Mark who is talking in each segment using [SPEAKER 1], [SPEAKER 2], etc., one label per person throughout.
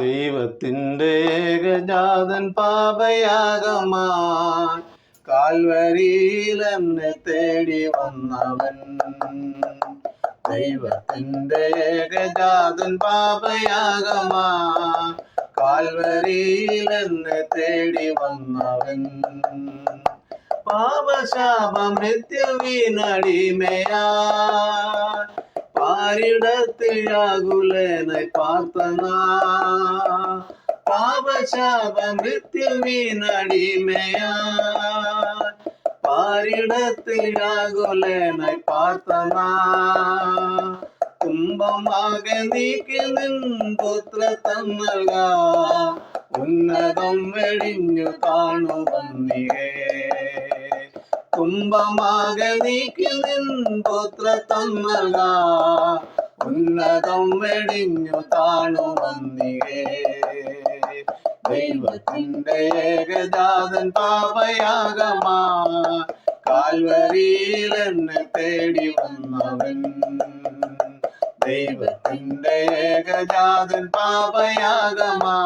[SPEAKER 1] ദൈവത്തിന്റെ ഏകജാതൻ പാപയാഗമാ കാൽവരിയിൽ എന്നെ തേടി വന്നവൻ. ദൈവത്തിന്റെ ഏകജാതൻ പാപയാഗമാ കാൽവരിയിൽ എന്നെ തേടി വന്നവൻ. പാപശാപമൃത്യുവിനടിമയാ പാരിടത്തിലാകുലനായി പാർത്തന പാപശാപമൃത്യുവിനടിമയാ പാരിടത്തിലാകുലനായി പാർത്തന. കുംഭമാകെ നീക്കി നിൻ പുത്ര തന്നൽക ഉന്നതം വെടിഞ്ഞു കാണുവന്നികേ കുംഭമാകെ നീക്കി നിൻ പുത്ര തന്നൽക ഉന്നതം വെടിഞ്ഞു കാണുവന്നികേ ദൈവത്തിന്റെ ഏകജാതൻ പാപയാഗമാ. കാൽവരിയിൽ തേടി വന്നവൻ. ദൈവത്തിന്റെ ഏകജാതൻ പാപയാഗമാ.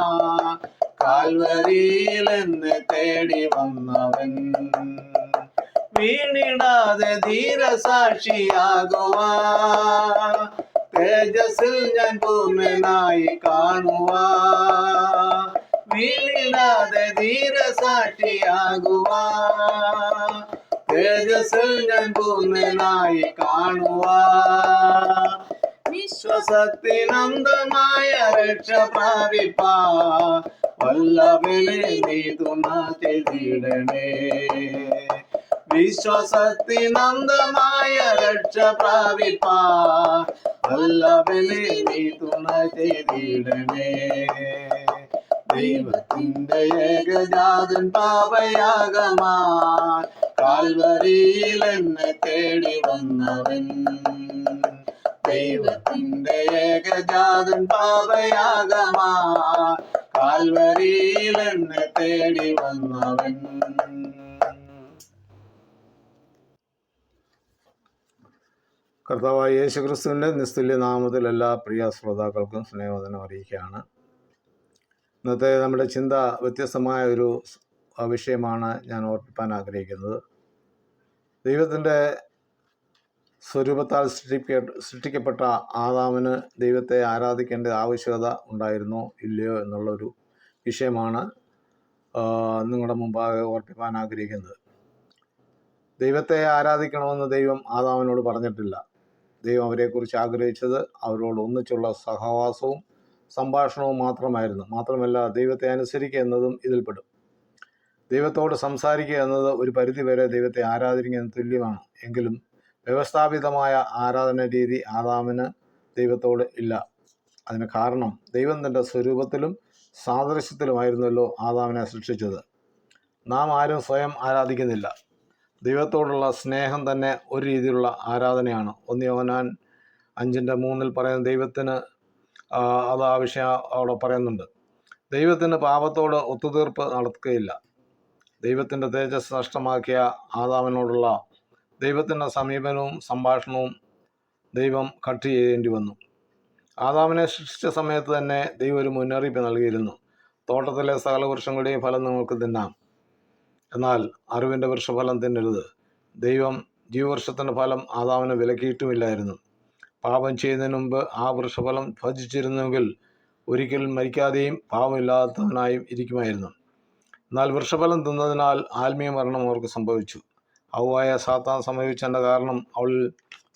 [SPEAKER 1] കാൽവരിയിൽ തേടി വന്നവൻ. വീണിടാതെ ധീരസാക്ഷിയാകുവാ തേജസ്സിൽ ഞാൻ പൂർണനായി കാണുവാ വീണിടാതെ ധീരസാക്ഷിയാകുവാ തേജസ്സിൽ ഞാൻ പൂർണനായി കാണുവാ വിശ്വസത്തിനന്തമായ രക്ഷ പ്രാപിപ്പ. വല്ലവനെ നീ തുണ ചെയ്തിടണേ വിശ്വസത്തിനന്തമായ രക്ഷ പ്രാപിപ്പ. വല്ലഭനെ നീ തുണ ചെയ്തിടണേ. ദൈവത്തിന്റെ ഏകജാതൻ പാപയാകമാ കാൽവരിയിൽ എന്നെ തേടി വന്നവൻ. ദൈവത്തിന്റെ ഏകജാതൻ പാപയാകമാ കാൽവരിയിൽ എന്നെ തേടി വന്നവൻ. കർത്താവായ യേശു ക്രിസ്തുവിന്റെ നിസ്തുല്യ നാമത്തിൽ എല്ലാ പ്രിയ ശ്രോതാക്കൾക്കും സ്നേഹവദനം അറിയിക്കുകയാണ്. ഇന്നത്തെ നമ്മുടെ ചിന്ത വ്യത്യസ്തമായ ഒരു വിഷയമാണ് ഞാൻ ഓർപ്പിക്കാൻ ആഗ്രഹിക്കുന്നത്. ദൈവത്തിന്റെ സ്വരൂപത്താൽ സൃഷ്ടിക്ക സൃഷ്ടിക്കപ്പെട്ട ആദാമിന് ദൈവത്തെ ആരാധിക്കേണ്ട ആവശ്യകത ഉണ്ടായിരുന്നോ ഇല്ലയോ എന്നുള്ളൊരു വിഷയമാണ് നിങ്ങളുടെ മുമ്പാകെ ഓർപ്പിക്കാൻ ആഗ്രഹിക്കുന്നത്. ദൈവത്തെ ആരാധിക്കണമെന്ന് ദൈവം ആദാമിനോട് പറഞ്ഞിട്ടില്ല. ദൈവം അവരെക്കുറിച്ച് ആഗ്രഹിച്ചത് അവരോട് ഒന്നിച്ചുള്ള സഹവാസവും സംഭാഷണവും മാത്രമായിരുന്നു. മാത്രമല്ല ദൈവത്തെ അനുസരിക്കുക എന്നതും ഇതിൽപ്പെടും. ദൈവത്തോട് സംസാരിക്കുക എന്നത് ഒരു പരിധിവരെ ദൈവത്തെ ആരാധിക്കുന്നതിന് തുല്യമാണ്. എങ്കിലും വ്യവസ്ഥാപിതമായ ആരാധന രീതി ആദാമിന് ദൈവത്തോട് ഇല്ല. അതിന് കാരണം ദൈവം തന്റെ സ്വരൂപത്തിലും സാദൃശ്യത്തിലുമായിരുന്നല്ലോ ആദാമിനെ സൃഷ്ടിച്ചത്. നാം ആരും സ്വയം ആരാധിക്കുന്നില്ല. ദൈവത്തോടുള്ള സ്നേഹം തന്നെ ഒരു രീതിയിലുള്ള ആരാധനയാണ്. ഒന്ന് യോനാൻ അഞ്ചിന്റെ മൂന്നിൽ പറയുന്ന ദൈവത്തിന് അത് ആ വിഷയം അവിടെ പറയുന്നുണ്ട്. ദൈവത്തിന് പാപത്തോട് ഒത്തുതീർപ്പ് നടക്കുകയില്ല. ദൈവത്തിന്റെ തേജസ് നഷ്ടമാക്കിയ ആദാമിനോടുള്ള ദൈവത്തിന്റെ സമീപനവും സംഭാഷണവും ദൈവം കട്ട് ചെയ്യേണ്ടി വന്നു. ആദാമിനെ സൃഷ്ടിച്ച സമയത്ത് തന്നെ ദൈവം ഒരു മുന്നറിയിപ്പ് നൽകിയിരുന്നു. തോട്ടത്തിലെ സകല വൃക്ഷങ്ങളുടെയും ഫലം നിങ്ങൾക്ക് തിന്നാം. എന്നാൽ അറിവിന്റെ വൃക്ഷഫലം തിന്നരുത്. ദൈവം ജീവവൃക്ഷത്തിന്റെ ഫലം ആദാമിന് വിലക്കിയിട്ടുമില്ലായിരുന്നു. പാപം ചെയ്യുന്നതിന് മുമ്പ് ആ വൃക്ഷഫലം ഭജിച്ചിരുന്നെങ്കിൽ ഒരിക്കലും മരിക്കാതെയും പാപമില്ലാത്തവനായും ഇരിക്കുമായിരുന്നു. എന്നാൽ വൃക്ഷഫലം തിന്നതിനാൽ ആത്മീയ മരണം അവർക്ക് സംഭവിച്ചു. അവവായ സാത്താൻ സംഭവിച്ചതിന്റെ കാരണം അവൾ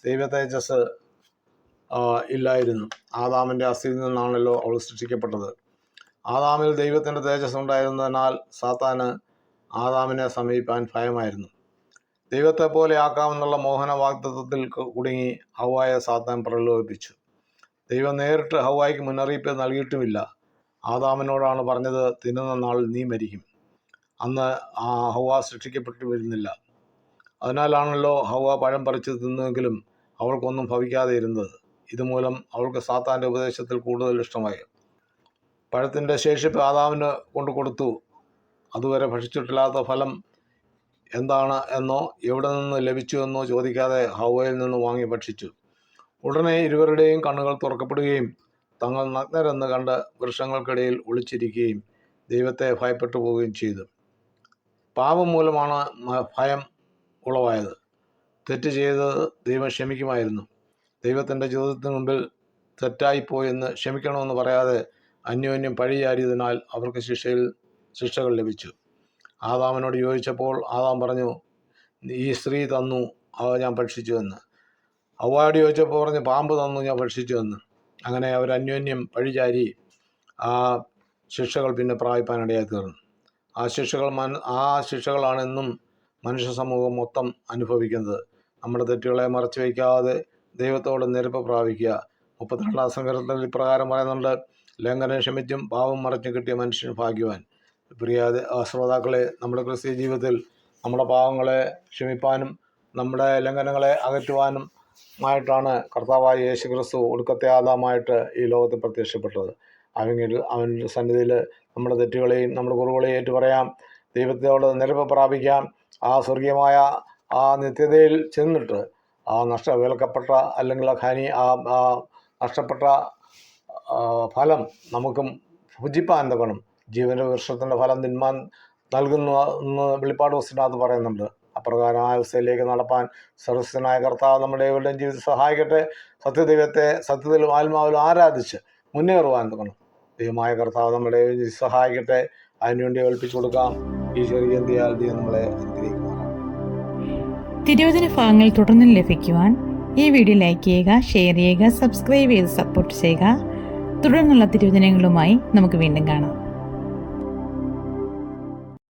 [SPEAKER 1] ദൈവ തേജസ് ഇല്ലായിരുന്നു. ആദാമിന്റെ അസ്ഥിയിൽ നിന്നാണല്ലോ അവൾ സൃഷ്ടിക്കപ്പെട്ടത്. ആദാമിൽ ദൈവത്തിന്റെ തേജസ് ഉണ്ടായിരുന്നതിനാൽ സാത്താന് ആദാമിനെ സമീപിക്കാൻ ഭയമായിരുന്നു. ദൈവത്തെ പോലെ ആക്കാമെന്നുള്ള മോഹന വാഗ്ദത്വത്തിൽ കുടുങ്ങി ഹവായ സാത്താൻ പ്രലോഭിപ്പിച്ചു. ദൈവം നേരിട്ട് ഹവായിക്ക് മുന്നറിയിപ്പ് നൽകിയിട്ടുമില്ല. ആദാമിനോടാണ് പറഞ്ഞത് തിന്നുന്ന നാൾ നീ മരിക്കും. അന്ന് ആ ഹവ സൃഷ്ടിക്കപ്പെട്ടു വരുന്നില്ല അതിനാലാണല്ലോ ഹവ പഴം പറിച്ച് തിന്നുവെങ്കിലും അവൾക്കൊന്നും ഭവിക്കാതെ ഇരുന്നത്. ഇതുമൂലം അവൾക്ക് സാത്താന്റെ ഉപദേശത്തിൽ കൂടുതൽ ഇഷ്ടമായി. പഴത്തിന്റെ ശേഷിപ്പ് ആദാമിന് കൊണ്ടു കൊടുത്തു അതുവരെ ഭക്ഷിച്ചിട്ടില്ലാത്ത ഫലം എന്താണ് എന്നോ എവിടെ നിന്ന് ലഭിച്ചു എന്നോ ചോദിക്കാതെ ഹവയിൽ നിന്ന് വാങ്ങി ഭക്ഷിച്ചു. ഉടനെ ഇരുവരുടെയും കണ്ണുകൾ തുറക്കപ്പെടുകയും തങ്ങൾ നഗ്നരെന്ന് കണ്ട് വൃക്ഷങ്ങൾക്കിടയിൽ ഒളിച്ചിരിക്കുകയും ദൈവത്തെ ഭയപ്പെട്ടു പോവുകയും ചെയ്തു. പാപം മൂലമാണ് ഭയം ഉളവായത്. തെറ്റ് ചെയ്തത് ദൈവം ക്ഷമിക്കുമായിരുന്നു. ദൈവത്തിന്റെ ജീവിതത്തിന് മുമ്പിൽ തെറ്റായിപ്പോയെന്ന് ക്ഷമിക്കണമെന്ന് പറയാതെ അന്യോന്യം പഴിചാരിയതിനാൽ അവർക്ക് ശിക്ഷയിൽ ശിക്ഷകൾ ലഭിച്ചു. ആദാമിനോട് ചോദിച്ചപ്പോൾ ആദാം പറഞ്ഞു ഈ സ്ത്രീ തന്നു അവ ഞാൻ ഭക്ഷിച്ചു എന്ന്. അവയോട് ചോദിച്ചപ്പോൾ പറഞ്ഞു പാമ്പ് തന്നു ഞാൻ ഭക്ഷിച്ചു എന്ന്. അങ്ങനെ അവർ അന്യോന്യം പഴിചാരി ആ ശിക്ഷകൾ പിന്നെ പ്രാപിപ്പാനിടയായി തീർന്നു. ആ ശിക്ഷകൾ മൻ ആ ശിക്ഷകളാണെന്നും മനുഷ്യ സമൂഹം മൊത്തം അനുഭവിക്കുന്നത്. നമ്മുടെ തെറ്റുകളെ മറച്ചു വയ്ക്കാതെ ദൈവത്തോട് നിരപ്പ് പ്രാപിക്കുക. മുപ്പത്തിരണ്ടാം സങ്കരത്തിൽ ഇപ്രകാരം പറയുന്നുണ്ട് ലംഘനം ക്ഷമിച്ചും പാവം മറച്ചു കിട്ടിയ മനുഷ്യന് ഭാഗ്യവാൻ. പ്രിയ ശ്രോതാക്കളെ നമ്മുടെ ക്രിസ്ത്യ ജീവിതത്തിൽ നമ്മുടെ പാവങ്ങളെ ക്ഷമിപ്പാനും നമ്മുടെ ലംഘനങ്ങളെ അകറ്റുവാനും ആയിട്ടാണ് കർത്താവായ യേശു ക്രിസ്തു ഒടുക്കത്തെ ആദാമായിട്ട് ഈ ലോകത്ത് പ്രത്യക്ഷപ്പെട്ടത്. അവങ്കിൽ അവന്റെ സന്നിധിയിൽ നമ്മുടെ തെറ്റുകളെയും നമ്മുടെ കുറവുകളെയും ഏറ്റു പറയാം ദൈവത്തോട് നിരപ്പ് പ്രാപിക്കാം. ആ സ്വർഗീയമായ ആ നിത്യതയിൽ ചെന്നിട്ട് ആ നഷ്ട വിലക്കപ്പെട്ട അല്ലെങ്കിൽ ആ ഖനി ആ നഷ്ടപ്പെട്ട ഫലം നമുക്കും ഭുജിപ്പാൻ തക്കണം ജീവന്റെ വൃക്ഷത്തിന്റെ ഫലം തിന്മാൻ നൽകുന്നു എന്ന് വെളിപ്പാട് പുസ്തകത്തിനകത്ത് പറയുന്നുണ്ട്. അപ്രകാരം ആ അവസ്ഥയിലേക്ക് നടപ്പാൻ സർവസ്വനായ കർത്താവ് നമ്മുടെ ഏവരുടെയും ജീവിതത്തെ സഹായിക്കട്ടെ. സത്യദൈവത്തെ സത്യത്തിലും ആത്മാവിലും ആരാധിച്ച് മുന്നേറുവാൻ തുടങ്ങണം ദൈവമായ കർത്താവ് നമ്മുടെ സഹായിക്കട്ടെ. അതിനുവേണ്ടി ഏൽപ്പിച്ചു കൊടുക്കാം. ഈ ചെറിയ നമ്മളെ
[SPEAKER 2] തിരുവചന ഭാഗങ്ങൾ തുടർന്നും ലഭിക്കുവാൻ ഈ വീഡിയോ ലൈക്ക് ചെയ്യുക ഷെയർ ചെയ്യുക സബ്സ്ക്രൈബ് ചെയ്ത് സപ്പോർട്ട് ചെയ്യുക. തുടർന്നുള്ള തിരുവചനങ്ങളുമായി നമുക്ക് വീണ്ടും കാണാം.